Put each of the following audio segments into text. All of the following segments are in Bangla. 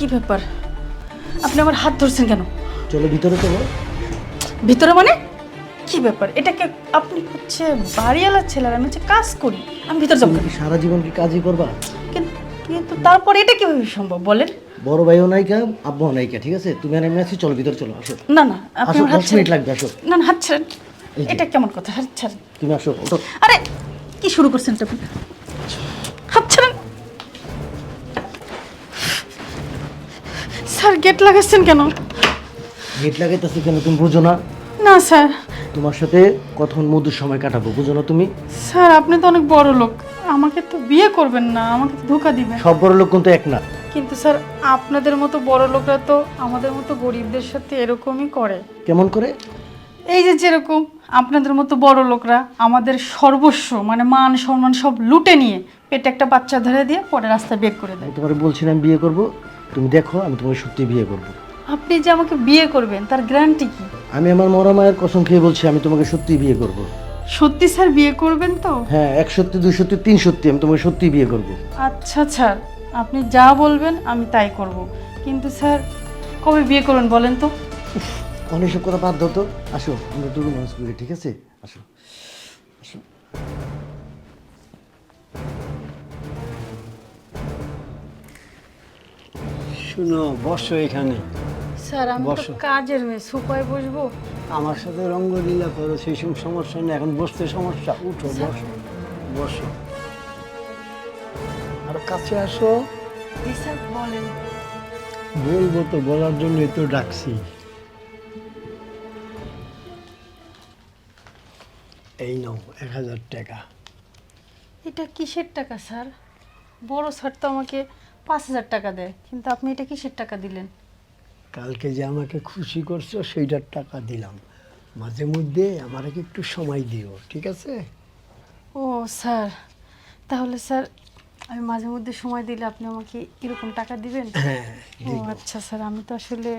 কি ব্যাপার? আপনি আমার হাত ধরছেন কেন? চলো ভিতরে চলো ভিতরে মানে? কি ব্যাপার? এটাকে আপনি হচ্ছে বাড়িওয়ালা ছেলের আমি হচ্ছে কাজ করি। আমি ভিতরে যাব তুমি কি সারা জীবন কি কাজই করবা? কিন্তু তারপর এটা কীভাবে সম্ভব বলেন? বড় ভাইও নায়িকা আব্বাও নায়িকা ঠিক আছে? তুমি আর আমি আছি চলো ভিতরে চলো আসো। না না আপনি আসো হাত দশ মিনিট ছেড়েন। লাগবে আসো। না না হাত ছেড়েন। এটা কেমন কথা? হাত ছাড়েন। তুমি আসো। আরে কি শুরু করছেন আপনি? হাত ছাড়েন। স্যার গেট লাগাচ্ছেন কেন? গেট লাগাইতেছি কেন তুমি বুঝো না? না স্যার। তোমার সাথে কখন মধুর সময় কাটাবো বুঝো না তুমি? স্যার আপনি তো অনেক বড় লোক। আমাকে তো বিয়ে করবেন না আমাকে তো ধোকা দিবেন। সব বড় লোক কিন্তু এক না। কিন্তু স্যার আপনাদের মতো বড় লোকরা তো আমাদের মতো গরিবদের সাথে এরকমই করে। কেমন করে? এই যে যেরকম আপনাদের মতো বড় লোকরা আমাদের সর্বস্ব মানে মান সম্মান সব লুটে নিয়ে পেটে একটা বাচ্চা ধরে দিয়ে পরে রাস্তায় বের করে দেয়। তোমার বলছিলাম বিয়ে করব। তুমি দেখো আমি তোমাকে সত্যি বিয়ে করব। আপনি যে আমাকে বিয়ে করবেন তার গ্যারান্টি কি? আমি আমার মরা মায়ের কসম খেয়ে বলছি আমি তোমাকে সত্যি বিয়ে করব। সত্যি স্যার বিয়ে করবেন তো? হ্যাঁ এক সত্যি দুই সত্যি তিন সত্যি আমি তোমাকে সত্যি বিয়ে করব। আচ্ছা স্যার আপনি যা বলবেন আমি তাই করব। কিন্তু স্যার কবে বিয়ে করবেন বলেন তো? অনেক সব কথা বাদ দাও তো। আসো আমরা দুটো মানুষ ঠিক আছে? আসো আসো। শুনো বসো এখানে। স্যার আমি তো বসো। কাজের মেয়ে সুপায় বসবো। আমার সাথে রঙ্গলীলা করো সেই সব সমস্যা নেই। এখন বসতে সমস্যা উঠো বসো বসো। আর কাছে আসো। জি স্যার বলেন। বলব তো বলার জন্যই তো ডাকছি। এই নাও এক হাজার টাকা। এটা কিসের টাকা স্যার? বড় স্যার তো আমাকে পাঁচ হাজার টাকা দেয় কিন্তু আপনি এটা কিসের টাকা দিলেন? কালকে যে আমাকে খুশি করছ সেইটার টাকা দিলাম। মাঝে মধ্যে আমাকে একটু সময় দিও ঠিক আছে? ও স্যার। তাহলে স্যার আমি মাঝে মধ্যে সময় দিলে আপনি আমাকে এরকম টাকা দিবেন? হ্যাঁ ও আচ্ছা স্যার। আমি তো আসলে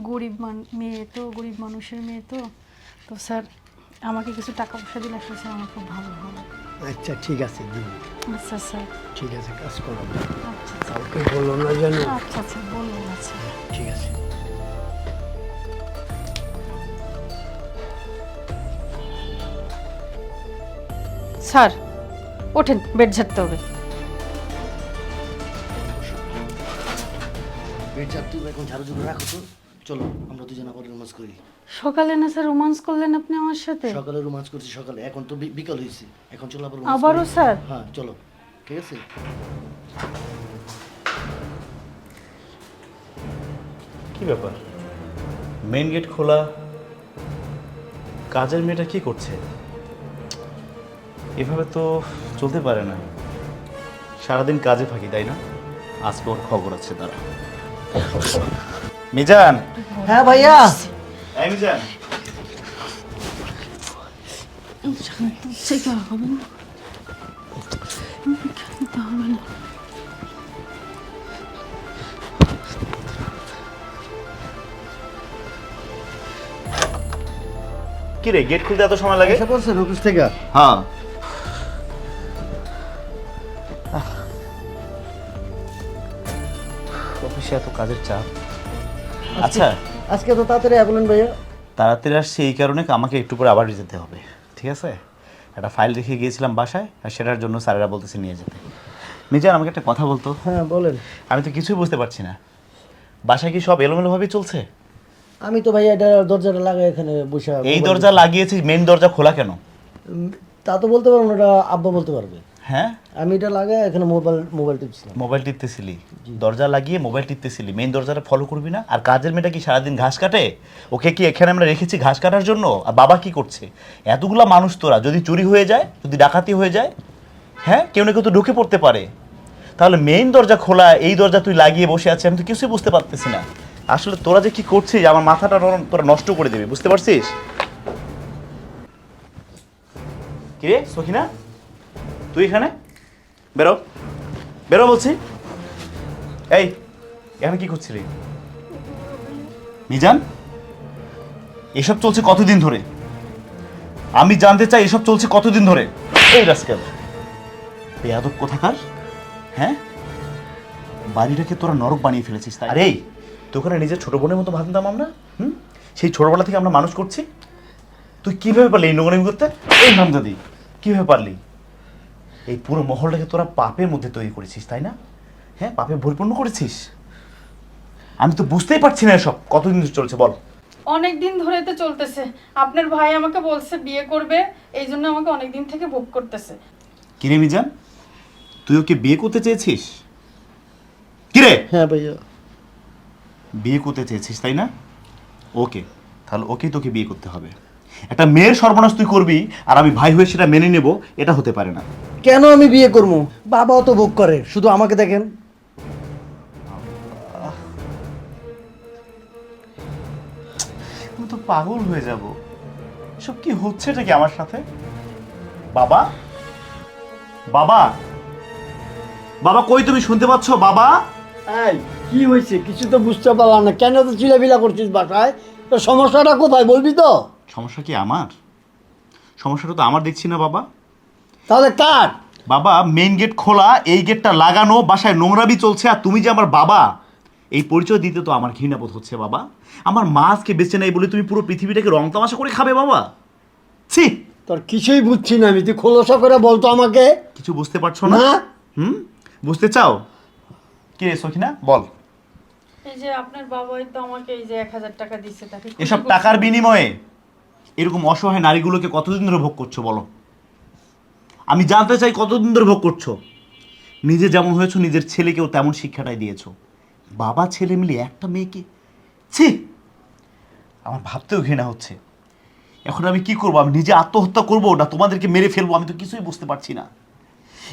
গরিব মান মেয়ে তো গরিব মানুষের মেয়ে তো। তো স্যার আমাকে কিছু টাকা পয়সা দিলে আসলে স্যার আমার খুব ভালো হবে আচ্ছা ঠিক আছে দিন আচ্ছা স্যার। ঠিক আছে কাজ করো। আচ্ছা কাউকে বলো না যেন। আচ্ছা আচ্ছা আচ্ছা। ঠিক আছে। স্যার ওঠেন বেড ঝাড়তে হবে। বেড তুমি এখন ঝাড়ু ঝুড়ু রাখো তো। চলো আমরা দুজন আবার রোমাঞ্চ করি। সকালে না স্যার রোমান্স করলেন আপনি আমার সাথে? সকালে রোমাঞ্চ করছি সকালে। এখন তো বি- বিকাল হয়েছে এখন চলো আবার romance আবারও করি। স্যার? হ্যাঁ চলো। ঠিক আছে? কি ব্যাপার? মেইন গেট খোলা। কাজের মেয়েটা কি করছে? এভাবে তো চলতে পারে না। সারাদিন কাজে থাকি তাই না? আজকে ওর খবর আছে তারা মিজান! হ্যাঁ ভাইয়া। কি রে গেট খুলতে এত সময় লাগে? এসে পড়ছেন অফিস থেকে? হ্যাঁ। অফিসে এত কাজের চাপ। আচ্ছা। আজকে তো তাড়াতাড়ি বলেন ভাইয়া। তাড়াতাড়ি আসছে এই কারণে আমাকে একটু পরে আবার যেতে হবে ঠিক আছে? একটা ফাইল রেখে গিয়েছিলাম বাসায় আর সেটার জন্য স্যারেরা বলতেছে নিয়ে যেতে। মিজান আমাকে একটা কথা বলতো? হ্যাঁ বলেন। আমি তো কিছুই বুঝতে পারছি না। বাসায় কি সব এলোমেলোভাবেই চলছে? আমি তো ভাইয়া এটা দরজাটা লাগাই এখানে বসে এই দরজা লাগিয়েছি মেন দরজা খোলা কেন? তা তো বলতে পারব না এটা আব্বা বলতে পারবে। হ্যাঁ? আমি এটা লাগাই এখানে মোবাইল মোবাইল টিপছিলাম। মোবাইল টিপতেছিলি? দরজা লাগিয়ে মোবাইল টিপতেছিলি। মেইন দরজাটা ফলো করবি না? আর কাজের মেয়েটা কি সারাদিন ঘাস কাটে? ওকে কি এখানে আমরা রেখেছি ঘাস কাটার জন্য? আর বাবা কি করছে? এতগুলা মানুষ তোরা যদি চুরি হয়ে যায় যদি ডাকাতি হয়ে যায় হ্যাঁ? কেউ না কেউ তো ঢুকে পড়তে পারে। তাহলে মেইন দরজা খোলা এই দরজা তুই লাগিয়ে বসে আছিস আমি তো কিছুই বুঝতে পারতেছি না। আসলে তোরা যে কি করছিস আমার মাথাটা তোরা নষ্ট করে দেবে বুঝতে পারছিস? কিরে সখিনা? তুই এখানে? বেরো। বেরো বলছি। এই, এখানে কি করছিলি? মিজান, এসব চলছে কতদিন ধরে? আমি জানতে চাই এসব চলছে কতদিন ধরে? এই রাস্কেল, বেয়াদব কোথাকার? হ্যাঁ? বাড়িটাকে তোরা নরক বানিয়ে ফেলেছিস, তাই আরে তোকে না নিজের ছোট বোনের মতো ভাবতাম আমরা? হুম? সেই ছোটবেলা থেকে আমরা মানুষ করছি? তুই কীভাবে পারলি এই নোংরামি করতে? এই হামদাদি কীভাবে পারলি? এই পুরো মহলটাকে তোরা পাপের মধ্যে তৈরি করেছিস তাই না? হ্যাঁ পাপে পরিপূর্ণ করেছিস? আমি তো বুঝতেই পারছি না এসব। কতদিন ধরে চলছে বল। অনেক দিন ধরে তো চলতেছে। আপনার ভাই আমাকে বলছে বিয়ে করবে এই জন্য আমাকে অনেক দিন থেকে বুক করতেছে। কিরে মিজান? তুই ওকে বিয়ে করতে চেয়েছিস? কিরে হ্যাঁ ভাইয়া। বিয়ে করতে চেয়েছিস তাই না? ওকে তাহলে ওকেই তোকে বিয়ে করতে হবে। একটা মেয়ের সর্বনাশ তুই করবি আর আমি ভাই হয়ে সেটা মেনে নেব এটা হতে পারে না। কেন আমি বিয়ে করব? বাবাও তো ভোগ করে। শুধু আমাকে দেখেন। আমি তো পাগল হয়ে যাব। সব কি হচ্ছে এটা কি আমার সাথে? বাবা? বাবা? বাবা কই তুমি শুনতে পাচ্ছ? বাবা? এই কি হয়েছে? কিছু তো বুঝতে পারলাম না। কেন তো চিলাবিলা করছিস বাসায়? তো সমস্যাটা কোথায় বলবি তো? সমস্যা কি আমার? সমস্যাটা তো আমার দেখছি না বাবা। তাহলে কার? বাবা মেইন গেট খোলা এই গেটটা লাগানো বাসায় নোংরাবি চলছে আর তুমি যে আমার বাবা এই পরিচয় দিতে তো আমার ঘৃণাবোধ হচ্ছে বাবা। আমার মাছকে বেঁচে নেই বলে তুমি পুরো পৃথিবীটাকে রং তামাশা করে খাবে বাবা। ছি! তোর কিছুই বুঝছি না আমি তুই খোলসা করে বলতো আমাকে। কিছু বুঝতে পারছ না? হুম? বুঝতে চাও? কে সখিনা? বল। এই যে আপনার বাবাই তো আমাকে এই যে এক হাজার টাকা দিচ্ছে তাকে এসব টাকার বিনিময়ে। এরকম অসহায় নারীগুলোকে কতদিন ধরে ভোগ করছ বলো? আমি জানতে চাই কতদিন ধরে ভোগ করছ? নিজে যেমন হয়েছো, নিজের ছেলেকেও তেমন শিক্ষাটাই দিয়েছ। বাবা, ছেলে মিলে একটা মেয়েকে? ছি! আমার ভাবতেও ঘৃণা হচ্ছে। এখন আমি কি করব? আমি নিজে আত্মহত্যা করব না তোমাদেরকে মেরে ফেলব? আমি তো কিছুই বুঝতে পারছি না।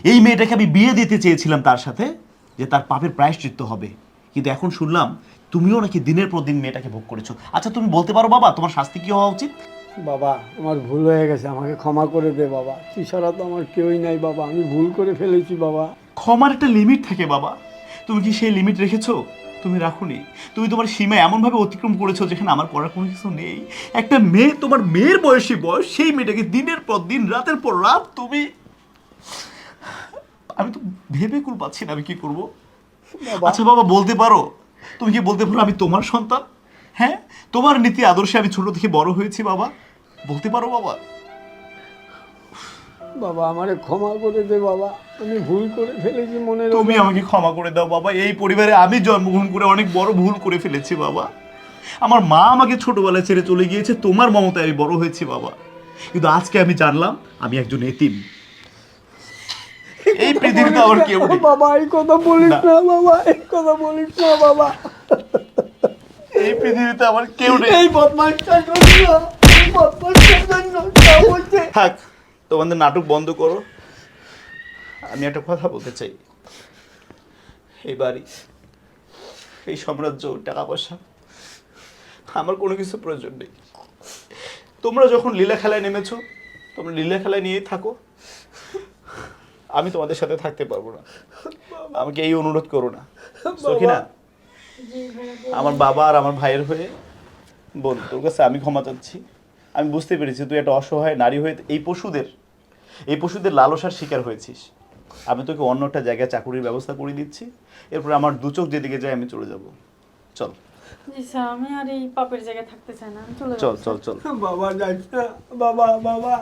এই মেয়েটাকে আমি বিয়ে দিতে চেয়েছিলাম তার সাথে, যে তার পাপের প্রায়শ্চিত্ত হবে। কিন্তু এখন শুনলাম, তুমিও নাকি দিনের পর দিন মেয়েটাকে ভোগ করেছ। আচ্ছা তুমি বলতে পারো বাবা, তোমার শাস্তি কি হওয়া উচিত? বাবা আমার ভুল হয়ে গেছে আমাকে ক্ষমা করে দে বাবা। তুই ছাড়া তো আমার কেউই নাই বাবা আমি ভুল করে ফেলেছি বাবা। ক্ষমার একটা লিমিট থাকে বাবা। তুমি কি সেই লিমিট রেখেছো? তুমি রাখোনি। তুমি তোমার সীমা এমনভাবে অতিক্রম করেছ যেখানে আমার করার কোনো কিছু নেই। একটা মেয়ে তোমার মেয়ের বয়সী বয়স সেই মেয়েটাকে দিনের পর দিন রাতের পর রাত তুমি আমি তো ভেবে কুল পাচ্ছি না আমি কি করব। আচ্ছা বাবা বলতে পারো। তুমি কি বলতে পারো আমি তোমার সন্তান? হ্যাঁ? তোমার নীতি আদর্শে আমি ছোট থেকে বড় হয়েছি বাবা। বলতে পারো বাবা? বাবা আমারে ক্ষমা করে দে বাবা। আমি ভুল করে ফেলেছি মনে তুমি আমাকে ক্ষমা করে দাও বাবা। এই পরিবারে আমি জন্মগ্রহণ করে অনেক বড় ভুল করে ফেলেছি বাবা। আমার মা আমাকে ছোটবেলায় ছেড়ে চলে গিয়েছে। তোমার মমতায় আমি বড় হয়েছি বাবা। কিন্তু আজকে আমি জানলাম আমি একজন এতিম। এই পৃথিবীতে আমার কেউ বাবা এই কথা বলিস না। না বাবা এই কথা বলিস না বাবা। এই পৃথিবীতে আমার কেউ নেই। এই বদমাইশটার জন্য এই বদমাইশটার জন্য যা বলছে। থাক তোমাদের নাটক বন্ধ করো। আমি একটা কথা বলতে চাই। এই বাড়ি এই সাম্রাজ্য টাকা পয়সা আমার কোনো কিছু প্রয়োজন নেই। তোমরা যখন লীলা খেলায় নেমেছো তোমরা লীলা খেলায় নিয়েই থাকো। আমি তোমাদের সাথে থাকতে পারব না। আমাকে এই অনুরোধ করো না। সখিনা আমার বাবা আর আমার ভাইয়ের হয়ে বল তোর কাছে আমি ক্ষমা চাচ্ছি। আমি বুঝতে পেরেছি তুই একটা অসহায় নারী হয়ে এই পশুদের এই পশুদের লালসার শিকার হয়েছিস। আমি তোকে অন্য একটা জায়গায় চাকুরির ব্যবস্থা করে দিচ্ছি। এরপর আমার দু চোখ যেদিকে যায় আমি চলে যাব। চল। জি স্যার আমি আর এই পাপের জায়গায় থাকতে চাই না। আমি চলে চল চল চল। বাবা বাবা বাবা।